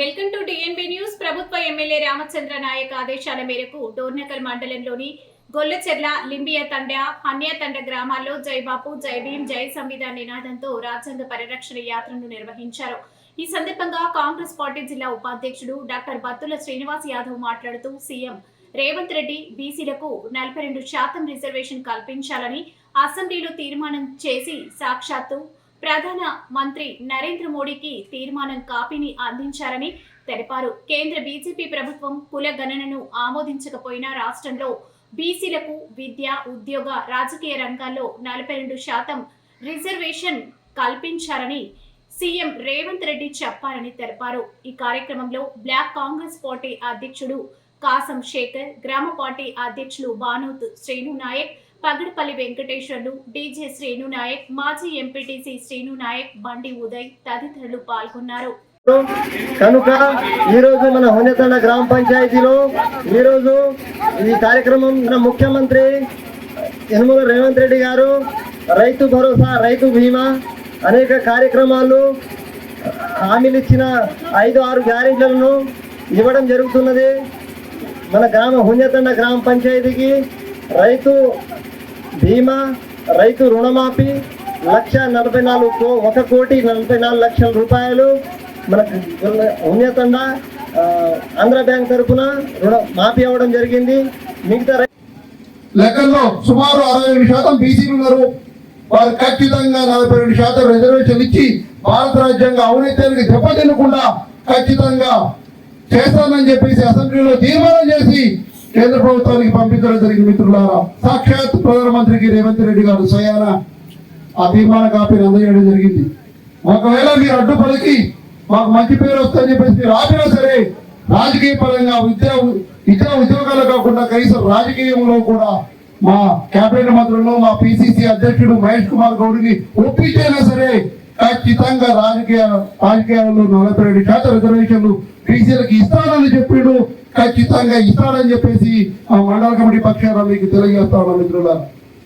Welcome to DNB news ప్రభుత్వ MLA Ramachandra Naik ఆదేశాల మేరకు డోర్నకల్ మండలంలోని గొల్లచెర్ల లింబియా తండ హన్యా తండ గ్రామాల్లో జైబాపు జై భీం జై సంవిధాన్ నినాదంతో రాజ్యాంగ పరిరక్షణ యాత్రను నిర్వహించారు. ఈ సందర్భంగా కాంగ్రెస్ పార్టీ జిల్లా ఉపాధ్యక్షుడు డాక్టర్ బత్తుల శ్రీనివాస్ యాదవ్ మాట్లాడుతూ సీఎం రేవంత్ రెడ్డి బీసీలకు నలభై రెండు శాతం రిజర్వేషన్ కల్పించాలని అసెంబ్లీలో తీర్మానం చేసి సాక్షాత్తు ప్రధాన మంత్రి నరేంద్ర మోడీకి తీర్మానం కాపీని అందించారని తెలిపారు. కేంద్ర బీజేపీ ప్రభుత్వం కుల గణనను ఆమోదించకపోయినా రాష్ట్రంలో బీసీలకు విద్య ఉద్యోగ రాజకీయ రంగాల్లో నలభై రెండు శాతం రిజర్వేషన్ కల్పించారని సీఎం రేవంత్ రెడ్డి చెప్పారని తెలిపారు. ఈ కార్యక్రమంలో బ్లాక్ కాంగ్రెస్ పార్టీ అధ్యక్షుడు కాసం శేఖర్ గ్రామ పార్టీ అధ్యక్షులు బానోత్ శ్రీను నాయక్ పగడపల్లి వెంకటేశ్వర్లు డీజే శ్రీను నాయక్ మాజీ ఎంపీటీసీ శ్రీను నాయక్ బండి ఉదయ్ తదితరులు పాల్గొన్నారు. కనుక ఈరోజు మన హొనెతండ గ్రామ పంచాయతీలో ఈరోజు ఈ కార్యక్రమం మన ముఖ్యమంత్రి యనమల రేవంత్ రెడ్డి గారు రైతు భరోసా రైతు బీమా అనేక కార్యక్రమాలు హామీలు ఇచ్చిన ఐదు ఆరు గ్యారెంటీలను ఇవ్వడం జరుగుతున్నది. మన గ్రామ హుంజతండ గ్రామ పంచాయతీకి రైతు బీమా రైతు రుణమాఫీ లక్ష నలభై నాలుగు ఒక కోటి నలభై నాలుగు లక్షల రూపాయలు మన ఉన్నతండ ఆంధ్ర బ్యాంక్ తరఫున రుణ మాఫీ అవ్వడం జరిగింది. మిగతా లెక్కల్లో సుమారు అరవై రెండు శాతం బీసీలు ఉన్నారు. వారు ఖచ్చితంగా నలభై రెండు శాతం రిజర్వేషన్ ఇచ్చి భారత రాజ్యాంగ అవినీతికి దెబ్బతినకుండా ఖచ్చితంగా చేస్తానని చెప్పేసి అసెంబ్లీలో తీర్మానం చేసి కేంద్ర ప్రభుత్వానికి పంపించడం జరిగింది మిత్రులారా. సాక్షాత్ ప్రధానమంత్రికి రేవంత్ రెడ్డి గారు స్వయాన ఆ తీర్మాన కాపీని అందజేయడం జరిగింది. ఒకవేళ మీరు అడ్డు పలికి మాకు మంచి పేరు వస్తుందని చెప్పేసి మీరు ఆపినా సరే రాజకీయ పరంగా విద్యా ఇతర ఉద్యోగాలు కాకుండా కనీసం రాజకీయంలో కూడా మా కేబినెట్ మంత్రులను మా పిసిసి అధ్యక్షుడు మహేష్ కుమార్ గౌడ్ని ఒప్పించైనా సరే ఖచ్చితంగా రాజకీయ రాజకీయాల్లో నలభై రెండు శాతం రిజర్వేషన్లు బీసీలకు ఇస్తానని చెప్పిండు. ఖచ్చితంగా ఇస్తాడని చెప్పేసి ఆ మండల కమిటీ పక్షాన మీకు తెలియజేస్తాను మిత్రులారా.